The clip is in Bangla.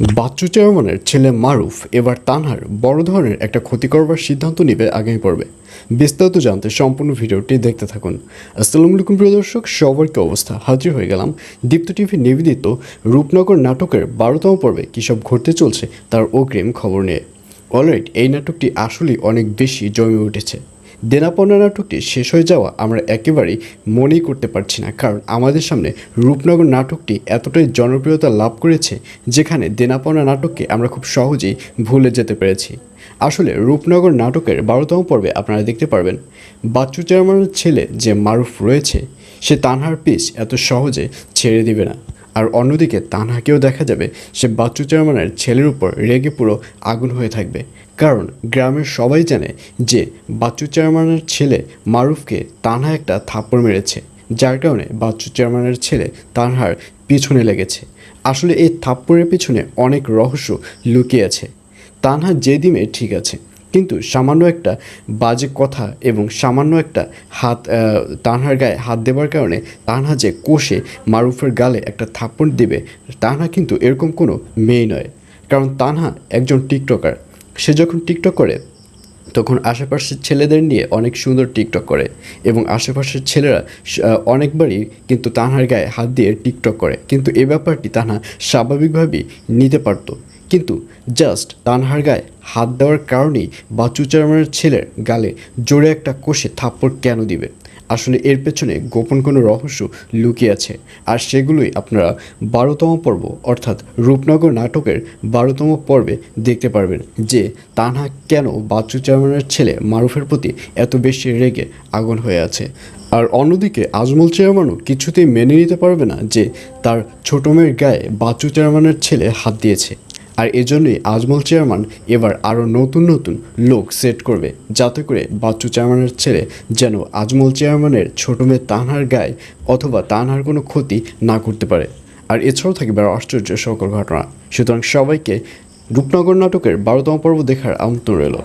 বাচ্চু চেয়ারম্যানের ছেলে মারুফ এবার তানহার বড় ধরনের একটা ক্ষতি করবার সিদ্ধান্ত নেবে আগামী পর্বে। বিস্তারিত জানতে সম্পূর্ণ ভিডিওটি দেখতে থাকুন। আসসালামু আলাইকুম, প্রিয় দর্শক, সবার কি অবস্থা? হাজির হয়ে গেলাম দীপ্ত টিভি নিবেদিত রূপনগর নাটকের বারোতম পর্বে কী সব ঘটতে চলছে তার অগ্রিম খবর নিয়ে। অলরাইট, এই নাটকটি আসলেই অনেক বেশি জমে উঠেছে। দেনাপনা নাটকটি শেষ হয়ে যাওয়া আমরা একেবারেই মনেই করতে পারছি না। কারণ আমাদের সামনে রূপনগর নাটকটি এতটাই জনপ্রিয়তা লাভ করেছে, যেখানে দেনাপনা নাটককে আমরা খুব সহজেই ভুলে যেতে পেরেছি। আসলে রূপনগর নাটকের বারোতম পর্বে আপনারা দেখতে পারবেন, বাচ্চু চেয়ারম্যানের ছেলে যে মারুফ রয়েছে, সে তানহার পিস এত সহজে ছেড়ে দিবে না। আর অন্যদিকে তানহাকেও দেখা যাবে সে বাচ্চু চেয়ারম্যানের ছেলের উপর রেগে পুরো আগুন হয়ে থাকবে। কারণ গ্রামের সবাই জানে যে বাচ্চু চেয়ারম্যানের ছেলে মারুফকে তানহা একটা থাপ্পড় মেরেছে, যার কারণে বাচ্চু চেয়ারম্যানের ছেলে তানহার পিছনে লেগেছে। আসলে এই থাপ্পড়ের পিছনে অনেক রহস্য লুকিয়ে আছে। তানহা যে দিমে ঠিক আছে কিন্তু সামান্য একটা বাজে কথা এবং সামান্য একটা হাত তানহার গায়ে হাত দেবার কারণে তানহা যে কোষে মারুফের গালে একটা থাপ্পড় দেবে, তানহা কিন্তু এরকম কোনো মেয়ে নয়। কারণ তানহা একজন টিকটকার। সে যখন টিকটক করে, তখন আশেপাশের ছেলেদের নিয়ে অনেক সুন্দর টিকটক করে এবং আশেপাশের ছেলেরা অনেকবারই কিন্তু তানহার গায়ে হাত দিয়ে টিকটক করে। কিন্তু এ ব্যাপারটি তানহা স্বাভাবিকভাবেই নিতে পারতো। কিন্তু জাস্ট তানহার গায়ে হাত দেওয়ার কারণেই বাচ্চু চেয়ারম্যানের ছেলের গালে জোরে একটা কষে থাপ্পড় কেন দিবে? আসলে এর পেছনে গোপন কোনো রহস্য লুকিয়ে আছে। আর সেগুলোই আপনারা বারোতম পর্ব অর্থাৎ রূপনগর নাটকের বারোতম পর্বে দেখতে পারবেন যে তানহা কেন বাচ্চু চেয়ারম্যানের ছেলে মারুফের প্রতি এত বেশি রেগে আগুন হয়ে আছে। আর অন্যদিকে আজমল চেয়ারম্যানও কিছুতেই মেনে নিতে পারবে না যে তার ছোট মেয়ের গায়ে বাচ্চু চেয়ারম্যানের ছেলে হাত দিয়েছে। আর এজন্যই আজমল চেয়ারম্যান এবার আরও নতুন নতুন লোক সেট করবে, যাতে করে বাচ্চু চেয়ারম্যানের ছেলে যেন আজমল চেয়ারম্যানের ছোট মেয়ে তানহার গায়ে অথবা তানহার কোনো ক্ষতি না করতে পারে। আর এছাড়াও থাকবে আশ্চর্য সকল ঘটনা। সুতরাং সবাইকে রূপনগর নাটকের বারোতম পর্ব দেখার আমন্ত্রণ রইল।